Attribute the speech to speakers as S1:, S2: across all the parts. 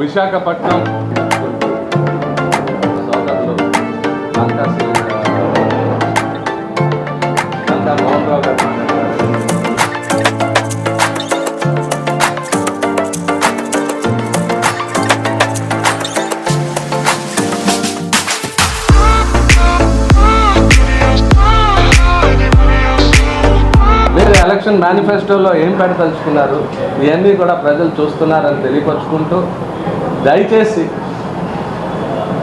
S1: విశాఖపట్నం. సోదరులు లంకా శ్రీ- లంకా మోహన్ రావు గారు. ఎలక్షన్ మేనిఫెస్టోలో ఏం పెట్టదలుచుకున్నారు? ఇవన్నీ కూడా ప్రజలు చూస్తున్నారని తెలియపరుచుకుంటూ దయచేసి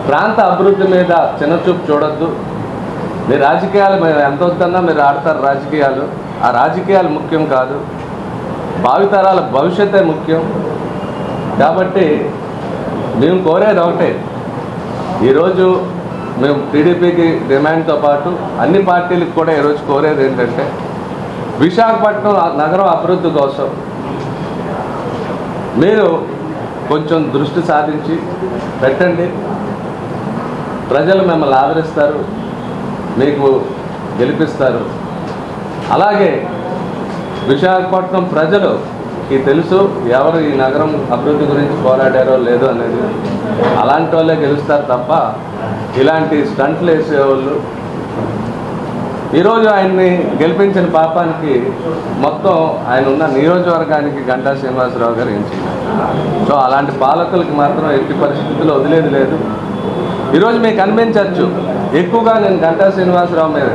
S1: ప్రాంత అభివృద్ధి మీద చిన్నచూపు చూడొద్దు. మీ రాజకీయాలు మీరు ఎంత వద్దన్నా మీరు ఆడతారు రాజకీయాలు. ఆ రాజకీయాలు ముఖ్యం కాదు. భావితరాల భవిష్యత్తే ముఖ్యం. కాబట్టి మేము కోరేది ఒకటే. ఈరోజు మేము టీడీపీకి డిమాండ్తో పాటు అన్ని పార్టీలకు కూడా ఈరోజు కోరేది ఏంటంటే విశాఖపట్నం నగరం అభివృద్ధి కోసం మీరు కొంచెం దృష్టి సాధించి పెట్టండి. ప్రజలు మిమ్మల్ని ఆదరిస్తారు మీకు గెలిపిస్తారు. అలాగే విశాఖపట్నం ప్రజలు ఈ తెలుసు ఎవరు ఈ నగరం అభివృద్ధి గురించి పోరాడారో లేదో అనేది. అలాంటి వాళ్ళే గెలుస్తారు తప్ప ఇలాంటి స్టంట్లు వేసేవాళ్ళు ఈరోజు ఆయన్ని గెలిపించిన పాపానికి మొత్తం ఆయన ఉన్న నియోజకవర్గానికి గంటా శ్రీనివాసరావు గారు ఎంచుకున్నారు సో అలాంటి పాలకులకి మాత్రం ఎట్టి పరిస్థితుల్లో వదిలేదు లేదు. ఈరోజు మీకు అనిపించవచ్చు ఎక్కువగా నేను గంటా శ్రీనివాసరావు మీద